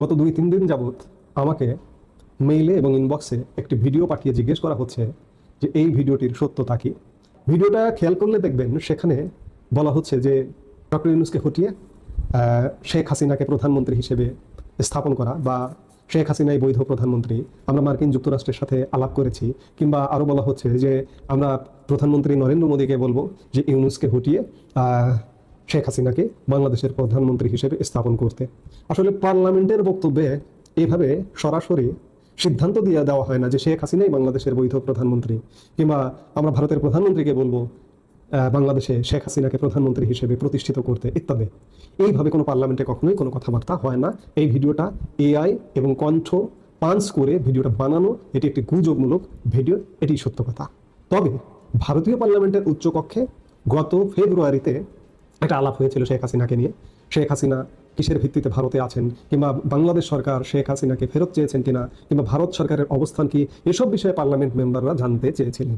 গত দুই, তিন দিন যাবৎ আমাকে মেইলে এবং ইনবক্সে একটি ভিডিও পাঠিয়ে জিজ্ঞেস করা হচ্ছে যে এই ভিডিওটির সত্যতা কি? ভিডিওটা খেয়াল করলে দেখবেন সেখানে বলা হচ্ছে যে ডক্টর ইউনুসকে হটিয়ে শেখ হাসিনাকে প্রধানমন্ত্রী হিসেবে স্থাপন করা বা শেখ হাসিনাই বৈধ প্রধানমন্ত্রী। আমরা মার্কিন যুক্তরাষ্ট্রের সাথে আলাপ করেছি কিংবা আরও বলা হচ্ছে যে আমরা প্রধানমন্ত্রী নরেন্দ্র মোদীকে বলব যে ইউনুসকে হটিয়ে শেখ হাসিনাকে বাংলাদেশের প্রধানমন্ত্রী হিসেবে স্থাপন করতে। আসলে পার্লামেন্টের বক্তব্যে এভাবে সরাসরি সিদ্ধান্ত দিয়ে দেওয়া হয় না যে শেখ হাসিনাই বাংলাদেশের বৈধ প্রধানমন্ত্রী কিংবা আমরা ভারতের প্রধানমন্ত্রীকে বলব বাংলাদেশে শেখ হাসিনাকে প্রধানমন্ত্রী হিসেবে প্রতিষ্ঠিত করতে ইত্যাদি। এইভাবে কোনো পার্লামেন্টে কখনোই কোনো কথাবার্তা হয় না। এই ভিডিওটা এআই এবং কণ্ঠ পাঞ্চ করে ভিডিওটা বানানো, এটি একটি গুজবমূলক ভিডিও এটি সত্য কথা। তবে ভারতীয় পার্লামেন্টের উচ্চকক্ষে গত ফেব্রুয়ারিতে একটা আলাপ হয়েছিল শেখ হাসিনাকে নিয়ে। শেখ হাসিনা কিসের ভিত্তিতে ভারতে আছেন কিংবা বাংলাদেশ সরকার শেখ হাসিনাকে ফেরত চেয়েছেন কিনা কিংবা ভারত সরকারের অবস্থান কি, এসব বিষয়ে পার্লামেন্ট মেম্বাররা জানতে চেয়েছিলেন।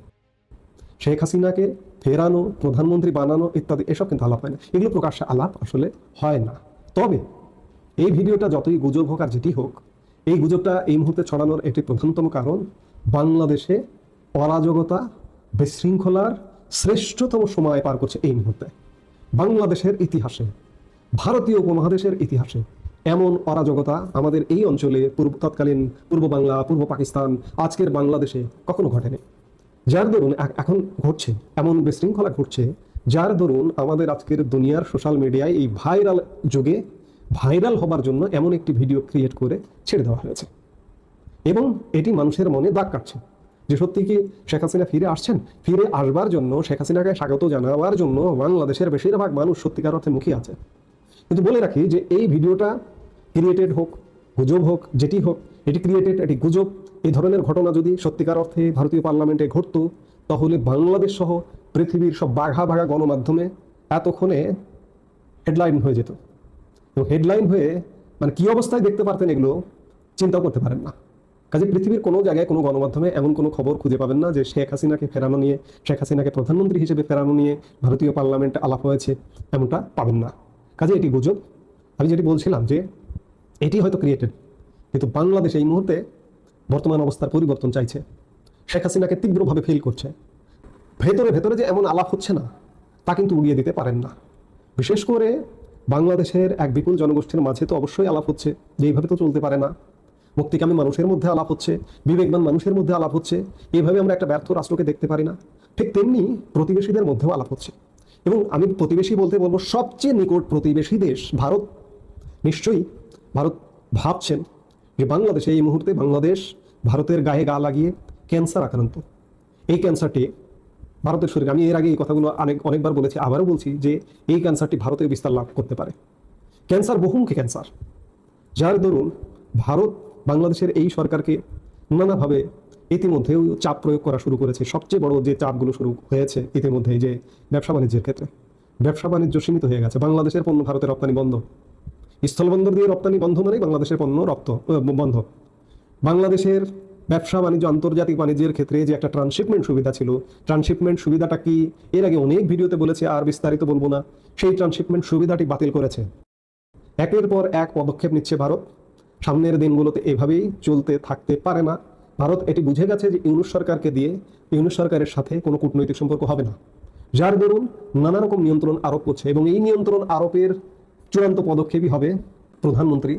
শেখ হাসিনাকে ফেরানো, প্রধানমন্ত্রী বানানো ইত্যাদি, এসব কিন্তু আলাপ হয় না। এগুলো প্রকাশ্যে আলাপ আসলে হয় না। তবে এই ভিডিওটা যতই গুজব হোক আর যেটি হোক, এই গুজবটা এই মুহূর্তে ছড়ানোর একটি প্রধানতম কারণ বাংলাদেশে অরাজকতা, বিশৃঙ্খলার শ্রেষ্ঠতম সময় পার করছে এই মুহূর্তে। বাংলাদেশের ইতিহাসে, ভারতীয় উপমহাদেশের ইতিহাসে এমন অরাজকতা আমাদের এই অঞ্চলে পূর্ব, তৎকালীন পূর্ব বাংলা, পূর্ব পাকিস্তান, আজকের বাংলাদেশে কখনো ঘটেনি। যার দরুন এখন ঘটছে, এমন বিশৃঙ্খলা ঘটছে, যার দরুন আমাদের আজকের দুনিয়ার সোশ্যাল মিডিয়ায় এই ভাইরাল যুগে, ভাইরাল হবার জন্য এমন একটি ভিডিও ক্রিয়েট করে ছেড়ে দেওয়া হয়েছে। এবং এটি মানুষের মনে দাগ কাটছে। যে সত্যি কি শেখ হাসিনা ফিরে আসছেন? ফিরে আসবার জন্য শেখ হাসিনাকে স্বাগত জানাবার জন্য বাংলাদেশের বেশিরভাগ মানুষ সত্যিকার অর্থে মুখী আছে। কিন্তু বলে রাখি যে এই ভিডিওটা ক্রিয়েটেড হোক, গুজব হোক, যেটি হোক, এটি ক্রিয়েটেড এটি গুজব, এই ধরনের ঘটনা যদি সত্যিকার অর্থে ভারতীয় পার্লামেন্টে ঘটতো, তাহলে বাংলাদেশ সহ পৃথিবীর সব বাঘা বাঘা গণমাধ্যমে এতক্ষণে হেডলাইন হয়ে যেত। এবং হেডলাইন হয়ে মানে কি অবস্থায় দেখতে পারতেন এগুলো, চিন্তাও করতে পারেন না। কাজে পৃথিবীর কোনো জায়গায়, কোনো গণমাধ্যমে এমন কোনো খবর খুঁজে পাবেন না যে শেখ হাসিনাকে ফেরানো নিয়ে, শেখ হাসিনাকে প্রধানমন্ত্রী হিসেবে ফেরানো নিয়ে ভারতীয় পার্লামেন্টে আলাপ হয়েছে, এমনটা পাবেন না। কাজে এটি গুজব। আমি যেটি বলছিলাম যে এটি হয়তো ক্রিয়েটেড কিন্তু বাংলাদেশ এই মুহূর্তে বর্তমান অবস্থার পরিবর্তন চাইছে। শেখ হাসিনাকে তীব্রভাবে ফিল করছে। ভেতরে ভেতরে যে এমন আলাপ হচ্ছে না, তা কিন্তু উড়িয়ে দিতে পারেন না। বিশেষ করে বাংলাদেশের এক বিপুল জনগোষ্ঠীর মাঝে তো অবশ্যই আলাপ হচ্ছে, যে এইভাবে তো চলতে পারে না। মুক্তিকামী মানুষের মধ্যে আলাপ হচ্ছে, বিবেকবান মানুষের মধ্যে আলাপ হচ্ছে এইভাবে আমরা একটা ব্যর্থ রাষ্ট্রকে দেখতে পারি না। ঠিক তেমনি প্রতিবেশীদের মধ্যেও আলাপ হচ্ছে। এবং আমি প্রতিবেশী বলতে বলব, সবচেয়ে নিকট প্রতিবেশী দেশ ভারত। নিশ্চয়ই ভারত ভাবছেন যে বাংলাদেশে এই মুহূর্তে বাংলাদেশ ভারতের গায়ে গা লাগিয়ে ক্যান্সার আক্রান্ত। এই ক্যান্সারটি ভারতের শরীরে, আমি এর আগে এই কথাগুলো অনেক, অনেকবার বলেছি, আবারও বলছি যে এই ক্যান্সারটি ভারতে বিস্তার লাভ করতে পারে। ক্যান্সার বহুমুখী ক্যান্সার। যার দরুন ভারত বাংলাদেশের এই সরকারকে নানাভাবে ইতিমধ্যেও চাপ প্রয়োগ করা শুরু করেছে। সবচেয়ে বড় যে চাপগুলো শুরু হয়েছে ইতিমধ্যে যে ব্যবসা বাণিজ্যের ক্ষেত্রে। ব্যবসা বাণিজ্য সীমিত হয়ে গেছে। বাংলাদেশের পণ্য ভারতে রপ্তানি বন্ধ। স্থলবন্দর দিয়ে রপ্তানি বন্ধ মানেই বাংলাদেশের পণ্য রপ্ত বন্ধ। বাংলাদেশের ব্যবসা বাণিজ্য আন্তর্জাতিক বাণিজ্যের ক্ষেত্রে যে একটা ট্রান্সশিপমেন্ট সুবিধা ছিল, ট্রান্সশিপমেন্ট সুবিধাটা কি এর আগে অনেক ভিডিওতে বলেছে, আর বিস্তারিত বলব না। সেই ট্রান্সশিপমেন্ট সুবিধাটি বাতিল করেছে। একের পর এক পদক্ষেপ নিচ্ছে ভারত। সামনের দিনগুলোতে এভাবেই চলতে থাকতে পারে না। ভারত এটি বুঝে গেছে যে ইউনুস সরকারকে দিয়ে ইউনুস সরকারের সাথে কোনো কূটনৈতিক সম্পর্ক হবে না। যার দরুন নানা রকম নিয়ন্ত্রণ আরোপ করছে এবং এই নিয়ন্ত্রণ আরোপের চূড়ান্ত পদক্ষেপই হবে প্রধানমন্ত্রী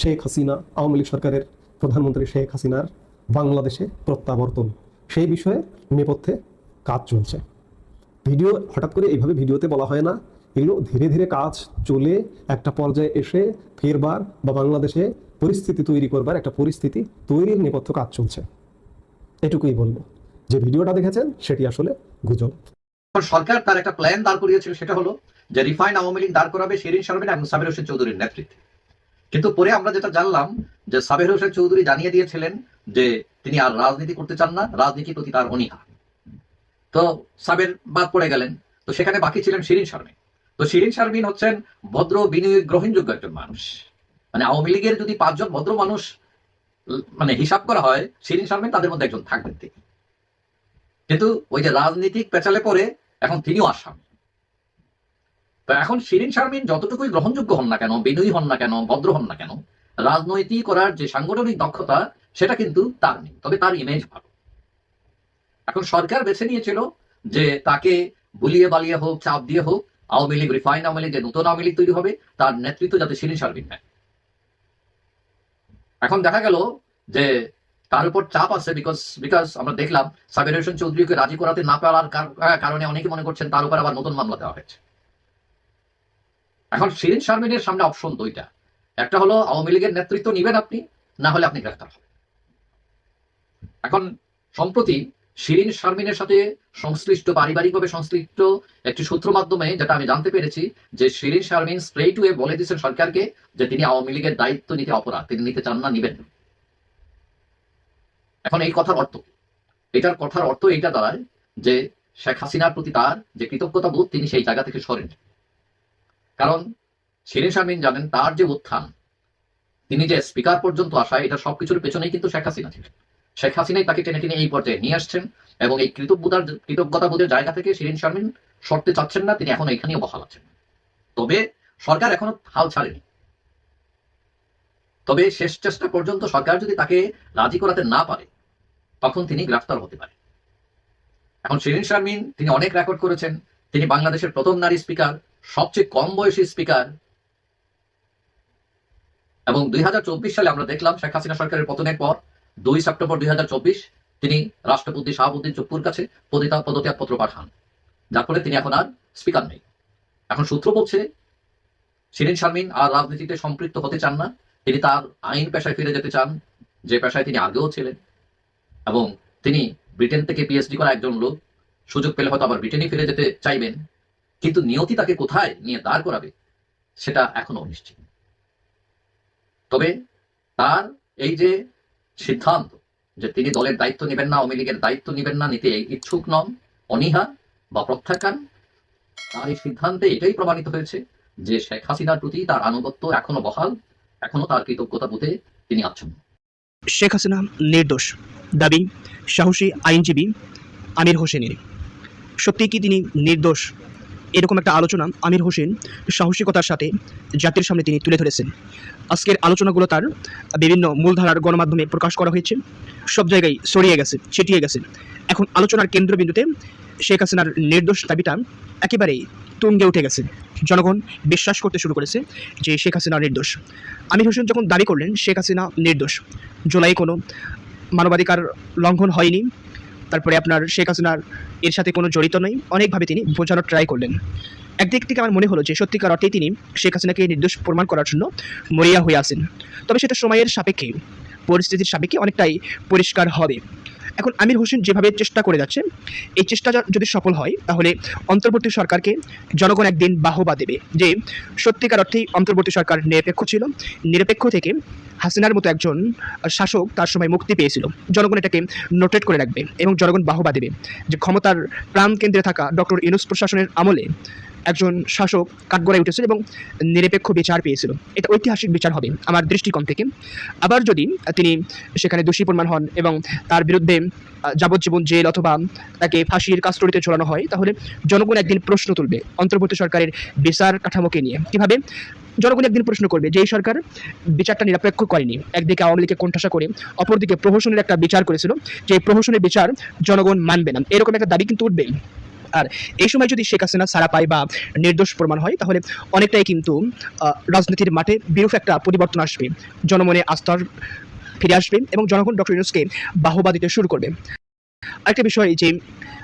শেখ হাসিনা, আওয়ামী লীগ সরকারের প্রধানমন্ত্রী শেখ হাসিনার বাংলাদেশে প্রত্যাবর্তন। সেই বিষয়ে নেপথ্যে কাজ চলছে। ভিডিও হঠাৎ করে এইভাবে ভিডিওতে বলা হয় না, এগুলো ধীরে ধীরে কাজ চলে একটা পর্যায়ে এসে ফেরবার বা বাংলাদেশে পরিস্থিতি তৈরি করবার একটা পরিস্থিতি তৈরির নেপথ্য কাজ চলছে। এটুকুই বলব। যে ভিডিওটা দেখেছেন, সেটি আসলে গুজব। সরকার তার একটা প্ল্যান দাঁড় করিয়েছিল, সেটা হলো যে রিফাইন আওয়ামী লীগ দাঁড় করাবে শিরিন শারমিন এবং সাবের হোসেন চৌধুরীর নেতৃত্বে। কিন্তু পরে আমরা যেটা জানলাম যে সাবের হোসেন চৌধুরী জানিয়ে দিয়েছিলেন যে তিনি আর রাজনীতি করতে চান না রাজনীতির প্রতি তার অনীহা। তো সাবের বাদ পড়ে গেলেন। তো সেখানে বাকি ছিলেন শিরিন শারমিন। তো শিরিন শারমিন হচ্ছেন ভদ্র বিনিয়োগ গ্রহণযোগ্য একজন মানুষ। মানে আওয়ামী লীগের যদি পাঁচজন ভদ্র মানুষ মানে হিসাব করা হয় শিরিন শারমিন তাদের মধ্যে একজন থাকবেন তিনি। কিন্তু ওই যে রাজনীতিক পেঁচালে পরে এখন তিনিও আসামি। তো এখন শিরিন শারমিন যতটুকুই গ্রহণযোগ্য হন না কেন, বিনয়ী হন না কেন, ভদ্র হন না কেন, রাজনৈতিক করার যে সাংগঠনিক দক্ষতা, সেটা কিন্তু তার নেই, তবে তার ইমেজ ভালো। এখন সরকার বেছে নিয়েছিল যে তাকে বুলিয়ে বালিয়ে হোক, চাপ দিয়ে হোক, আওয়ামী লীগ রিফাইন আওয়ামী লীগ, যে নতুন আওয়ামী লীগ তৈরি হবে, তার নেতৃত্ব যাতে শিরিন শারমিন নেয়। এখন দেখা গেল যে তার উপর চাপ আছে বিকজ বিকজ আমরা দেখলাম সাবির হোসেন চৌধুরীকে রাজি করাতে না পারার কার- কারণে অনেকে মনে করছেন তার উপর আবার নতুন মামলা দেওয়া হয়েছে। এখন শিরিন শারমিনের সামনে অপশন দুইটা। একটা হলো আওয়ামী লীগের নেতৃত্ব নিবেন আপনি, না হলে আপনি গ্রেফতার হবেন। এখন সম্প্রতি শিরিন শারমিনের সাথে সংশ্লিষ্ট, পারিবারিকভাবে সংশ্লিষ্ট একটি সূত্র মাধ্যমে যেটা আমি জানতে পেরেছি যে শিরিন শারমিন স্ট্রেইট ওয়ে বলে দিয়েছেন সরকারকে যে তিনি আওয়ামী লীগের দায়িত্ব নিতে অপরাধ, তিনি নিতে চান না, নিবেন এখন এই কথার অর্থ এটার কথার অর্থ এইটা দাঁড়ায় যে শেখ হাসিনার প্রতি তার যে কৃতজ্ঞতা বোধ, তিনি সেই জায়গা থেকে সরেন। কারণ শিরিন শারমিন জানেন তার যে উত্থান, তিনি যে স্পিকার পর্যন্ত আসা এটা সবকিছুর পেছনেই কিন্তু শেখ হাসিনা ছিলেন। শেখ হাসিনাই তাকে টেনে টেনে এই পর্যায়ে নিয়ে আসছেন এবং এই কৃতজ্ঞতার কৃতজ্ঞতা বোধের জায়গা থেকে শিরিন শারমিন সরতে চাচ্ছেন না, তিনি এখন এখানেও বহাল আছেন। তবে সরকার এখনও হাল ছাড়েনি। তবে শেষ চেষ্টা পর্যন্ত সরকার যদি তাকে রাজি করাতে না পারে, তখন তিনি গ্রেফতার হতে পারে। এখন শিরিন শারমিন, তিনি অনেক রেকর্ড করেছেন, তিনি বাংলাদেশের প্রথম নারী স্পিকার, সবচেয়ে কম বয়সী স্পিকার। এবং দুই হাজার চব্বিশ সালে আমরা দেখলাম শেখ হাসিনা সরকারের পতনের পর দুই সেপ্টেম্বর দুই তিনি রাষ্ট্রপতি শাহাবুদ্দিন চুপ্পুর কাছে পদিতা পদত্যাগপত্র পাঠান, যার ফলে তিনি এখন আর স্পিকার নেই। এখন সূত্র বলছে, শিরিন শারমিন আর রাজনীতিতে সম্পৃক্ত হতে চান না। তিনি তার আইন পেশায় ফিরে যেতে চান, যে পেশায় তিনি আগেও ছিলেন। এবং তিনি ব্রিটেন থেকে পিএইচডি করা একজন লোক। সুযোগ পেলে হয়তো আবার ব্রিটেনে ফিরে যেতে চাইবেন। কিন্তু নিয়তি তাকে কোথায় নিয়ে দাঁড় করাবে, সেটা এখনও অনিশ্চিত। তবে তার এই যে সিদ্ধান্ত যে তিনি দলের দায়িত্ব নেবেন না, আওয়ামী লীগের দায়িত্ব নেবেন না, নিতে ইচ্ছুক নন, অনীহা বা প্রত্যাখ্যান, তার এই সিদ্ধান্তে এটাই প্রমাণিত হয়েছে যে শেখ হাসিনার প্রতি তার আনুগত্য এখনও বহাল, এখনও তার কৃতজ্ঞতা বোধে তিনি আচ্ছন্ন। শেখ হাসিনা নির্দোষ, দাবি সাহসী আইনজীবী আমির হোসেনের। সত্যি কি তিনি নির্দোষ? এরকম একটা আলোচনা আমির হোসেন সাহসিকতার সাথে জাতির সামনে তিনি তুলে ধরেছেন। আজকের আলোচনাগুলো তার বিভিন্ন মূলধারার গণমাধ্যমে প্রকাশ করা হয়েছে। সব জায়গায় ছড়িয়ে গেছে, ছিটিয়ে গেছে। এখন আলোচনার কেন্দ্রবিন্দুতে শেখ হাসিনার নির্দোষ দাবিটা একেবারেই তুঙ্গে উঠে গেছে। জনগণ বিশ্বাস করতে শুরু করেছে যে শেখ হাসিনা নির্দোষ। আমির হোসেন যখন দাবি করলেন, শেখ হাসিনা নির্দোষ। জুলাই কোনো মানবাধিকার লঙ্ঘন হয়নি। তারপরে আপনার শেখ হাসিনার এর সাথে কোনো জড়িত নেই। অনেকভাবে তিনি বোঝানোর ট্রাই করলেন। একদিক থেকে আমার মনে হলো যে সত্যিকার অর্থেই তিনি শেখ হাসিনাকে নির্দোষ প্রমাণ করার জন্য মরিয়া হয়ে আসেন তবে সেটা সময়ের সাপেক্ষে, পরিস্থিতির সাপেক্ষে অনেকটাই পরিষ্কার হবে। এখন আমির হোসেন যেভাবে চেষ্টা করে যাচ্ছে, এই চেষ্টা যদি সফল হয়, তাহলে অন্তর্বর্তী সরকারকে জনগণ একদিন বাহবা দেবে যে সত্যিকার অর্থেই অন্তর্বর্তী সরকার নিরপেক্ষ ছিল। নিরপেক্ষ থেকে হাসিনার মতো একজন শাসক তার সময় মুক্তি পেয়েছিল। জনগণ এটাকে নোটেট করে রাখবে এবং জনগণ বাহবা দেবে। যে ক্ষমতার প্রাণ কেন্দ্রে থাকা ডক্টর ইউনুস প্রশাসনের আমলে একজন শাসক কাঠগড়ায় উঠেছিল এবং নিরপেক্ষ বিচার পেয়েছিল। এটা ঐতিহাসিক বিচার হবে আমার দৃষ্টিকোণ থেকে। আবার যদি তিনি সেখানে দোষী প্রমাণ হন এবং তার বিরুদ্ধে যাবজ্জীবন জেল অথবা তাকে ফাঁসির কাস্টডিতে ঝোলানো হয়, তাহলে জনগণ একদিন প্রশ্ন তুলবে অন্তর্বর্তী সরকারের বিচার কাঠামোকে নিয়ে। কীভাবে? জনগণ একদিন প্রশ্ন করবে যে এই সরকার বিচারটা নিরপেক্ষ করেনি, একদিকে আওয়ামী লীগকে কোণঠাসা করে, অপরদিকে প্রহসনের একটা বিচার করেছিল যে প্রহসনের বিচার জনগণ মানবে না। এরকম একটা দাবি কিন্তু উঠবেই। আর এই সময় যদি শেখ হাসিনা ছাড়া পায় বা নির্দোষ প্রমাণ হয়, তাহলে অনেকটাই কিন্তু রাজনীতির মাঠে বিরূপ একটা পরিবর্তন আসবে। জনমনে আস্থার ফিরে আসবে এবং জনগণ ডক্টর ইউনুসকে বাহবা দিতে শুরু করবে। আরেকটা বিষয় যে,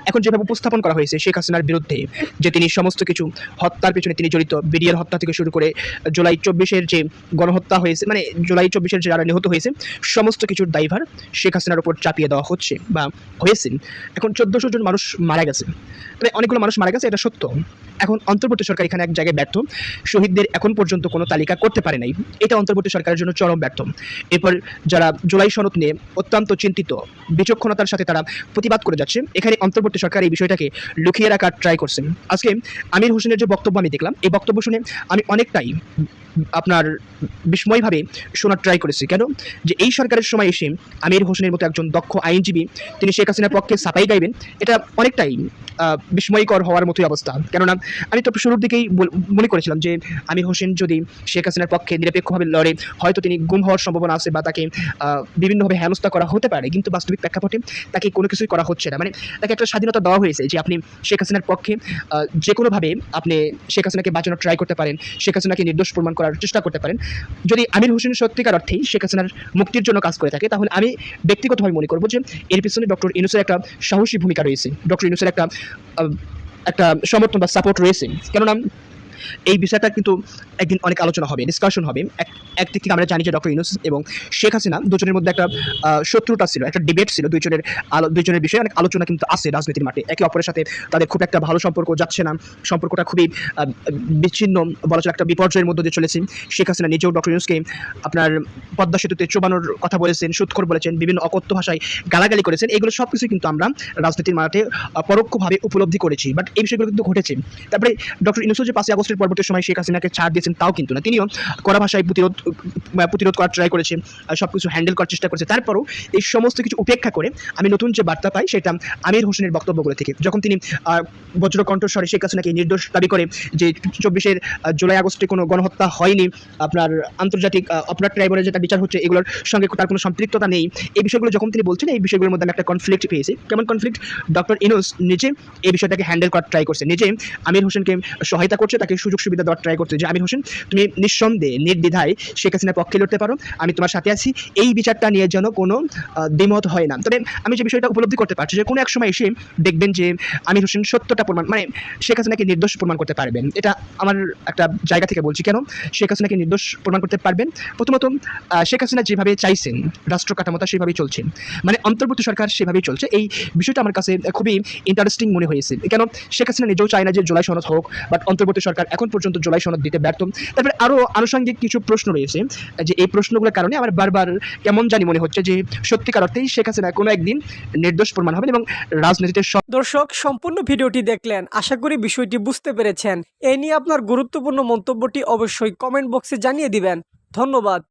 এখন যেভাবে উপস্থাপন করা হয়েছে শেখ হাসিনার বিরুদ্ধে, যে তিনি সমস্ত কিছু হত্যার পেছনে তিনি জড়িত, বিডিআর হত্যা থেকে শুরু করে জুলাই চব্বিশের যে গণহত্যা হয়েছে মানে জুলাই চব্বিশের যারা নিহত হয়েছে, সমস্ত কিছুর দায়ভার শেখ হাসিনার উপর চাপিয়ে দেওয়া হচ্ছে বা হয়েছে। এখন চোদ্দশো জন মানুষ মারা গেছে। মানে অনেকগুলো মানুষ মারা গেছে, এটা সত্য। এখন অন্তর্বর্তী সরকার এখানে এক জায়গায় ব্যর্থ। শহীদদের এখন পর্যন্ত কোনো তালিকা করতে পারে নাই। এটা অন্তর্বর্তী সরকারের জন্য চরম ব্যর্থ। এরপর যারা জুলাই সনদ নিয়ে অত্যন্ত চিন্তিত, বিচক্ষণতার সাথে তারা প্রতিবাদ করে যাচ্ছে। এখানে অন্তর্বর্তী সরকার এই বিষয়টাকে লুকিয়ে রাখার ট্রাই করছেন আজকে আমির হোসেনের যে বক্তব্য আমি দেখলাম, এই বক্তব্য শুনে আমি অনেকটাই আপনার বিস্ময়ভাবে শোনার ট্রাই করেছি। কেন? যে এই সরকারের সময় এসে আমির হোসেনের মতো একজন দক্ষ আইনজীবী, তিনি শেখ হাসিনার পক্ষে সাফাই গাইবেন, এটা অনেকটাই বিস্ময়কর হওয়ার মতোই অবস্থা। কেননা, আমি তো শুরুর দিকেই মনে করেছিলাম যে আমির হোসেন যদি শেখ হাসিনার পক্ষে নিরপেক্ষভাবে লড়ে, হয়তো তিনি গুম হওয়ার সম্ভাবনা আছে বা তাকে বিভিন্নভাবে হেনস্থা করা হতে পারে, কিন্তু বাস্তবিক প্রেক্ষাপটে তাকে কোনো কিছুই করা হচ্ছে না। মানে তাকে একটা স্বাধীনতা দেওয়া হয়েছে যে আপনি শেখ হাসিনার পক্ষে যে কোনোভাবে আপনি শেখ হাসিনাকে বাঁচানোর ট্রাই করতে পারেন, শেখ হাসিনাকে নির্দোষ প্রমাণ করার চেষ্টা করতে পারেন। যদি আমির হোসেন সত্যিকার অর্থেই শেখ হাসিনার মুক্তির জন্য কাজ করে থাকে, তাহলে আমি ব্যক্তিগতভাবে মনে করব যে এর পিছনে ডক্টর ইনুসের একটা সাহসী ভূমিকা রয়েছে। ডক্টর ইনুসের একটা একটা সমর্থন বা সাপোর্ট রয়েছে। কেননা এই বিষয়টা কিন্তু একদিন অনেক আলোচনা হবে ডিসকাশন হবে। এক- একদিক থেকে আমরা জানি যে ডক্টর ইউনুস এবং শেখ হাসিনা দুজনের মধ্যে একটা শত্রুতা ছিল, একটা ডিবেট ছিল, দুইজনের আলো, দুইজনের বিষয়ে অনেক আলোচনা কিন্তু আছে রাজনীতির মাঠে। একে অপরের সাথে তাদের খুব একটা ভালো সম্পর্ক যাচ্ছে না। সম্পর্কটা খুবই বিচ্ছিন্ন বলা চলে একটা বিপর্যয়ের মধ্যে দিয়ে চলেছে। শেখ হাসিনা নিজেও ডক্টর ইউনুসকে আপনার পদ্মা সেতুতে চোবানোর কথা বলেছেন, সুৎখর বলেছেন, বিভিন্ন অকথ্য ভাষায় গালাগালি করেছেন। এগুলো সব কিছুই কিন্তু আমরা রাজনীতির মাঠে পরোক্ষভাবে উপলব্ধি করেছি। বাট এই বিষয়গুলো কিন্তু ঘটেছে। তারপরে ডক্টর ইনুসু যে পাঁচই আগস্টের পরবর্তী সময় শেখ হাসিনাকে ছাড় দিয়েছেন তাও কিন্তু না। তিনিও কড়া ভাষায় প্রতিরোধ প্রতিরোধ করার ট্রাই করেছে সব কিছু হ্যান্ডেল করার চেষ্টা করেছে। তারপরও এই সমস্ত কিছু উপেক্ষা করে আমি নতুন যে বার্তা পাই সেটা আমির হোসেনের বক্তব্যগুলো থেকে। যখন তিনি বজ্র কণ্ঠস্বরে শেখ হাসিনাকে নির্দোষ দাবি করে যে চব্বিশের জুলাই আগস্টে কোনো গণহত্যা হয়নি, আপনার আন্তর্জাতিক অপরাধ ট্রাইব্যুনালে যেটা বিচার হচ্ছে এগুলোর সঙ্গে তার কোনো সম্পৃক্ততা নেই, এই বিষয়গুলো যখন তিনি বলছেন, এই বিষয়গুলোর মধ্যে আমি একটা কনফ্লিক্ট পেয়েছি। কেমন কনফ্লিক্ট ডক্টর ইনুস নিজে এই বিষয়টাকে হ্যান্ডেল করার ট্রাই করছে। নিজে আমির হোসেনকে সহায়তা করছে, তাকে সুযোগ সুবিধা দেওয়ার ট্রাই করছে যে আমির হোসেন, তুমি নিঃসন্দেহে, নির্দ্বিধায় শেখ হাসিনার পক্ষে লড়তে পারো। আমি তোমার সাথে আছি। এই বিচারটা নিয়ে যেন কোনো দ্বিমত হয় না। তবে আমি যে বিষয়টা উপলব্ধি করতে পারছি যে কোনো এক সময় এসে দেখবেন যে আমির হোসেন সত্যটা প্রমাণ মানে শেখ হাসিনাকে নির্দোষ প্রমাণ করতে পারবেন। এটা আমার একটা জায়গা থেকে বলছি। কেন? শেখ হাসিনাকে নির্দোষ প্রমাণ করতে পারবেন। প্রথমত শেখ হাসিনা যেভাবে চাইছেন, রাষ্ট্র কাঠামোটা সেভাবেই চলছে। মানে অন্তর্বর্তী সরকার সেভাবেই চলছে। এই বিষয়টা আমার কাছে খুবই ইন্টারেস্টিং মনে হয়েছে। কেন? শেখ হাসিনা নিজেও চায় না যে জুলাই সনদ হোক বাট অন্তর্বর্তী সরকার এখন পর্যন্ত জুলাই সনদ দিতে ব্যর্থ। তারপরে আরও আনুষঙ্গিক কিছু প্রশ্ন রয়েছে, যে এই প্রশ্নগুলোর কারণে আমার বারবার কেমন জানি মনে হচ্ছে যে সত্যিকার অর্থেই শেখ হাসিনা কোনো একদিন নির্দোষ প্রমাণ হবেন এবং রাজনীতিতে দর্শক, সম্পূর্ণ ভিডিওটি দেখলেন। আশা করি বিষয়টি বুঝতে পেরেছেন। এ নিয়ে আপনার গুরুত্বপূর্ণ মন্তব্যটি অবশ্যই কমেন্ট বক্সে জানিয়ে দিবেন। ধন্যবাদ।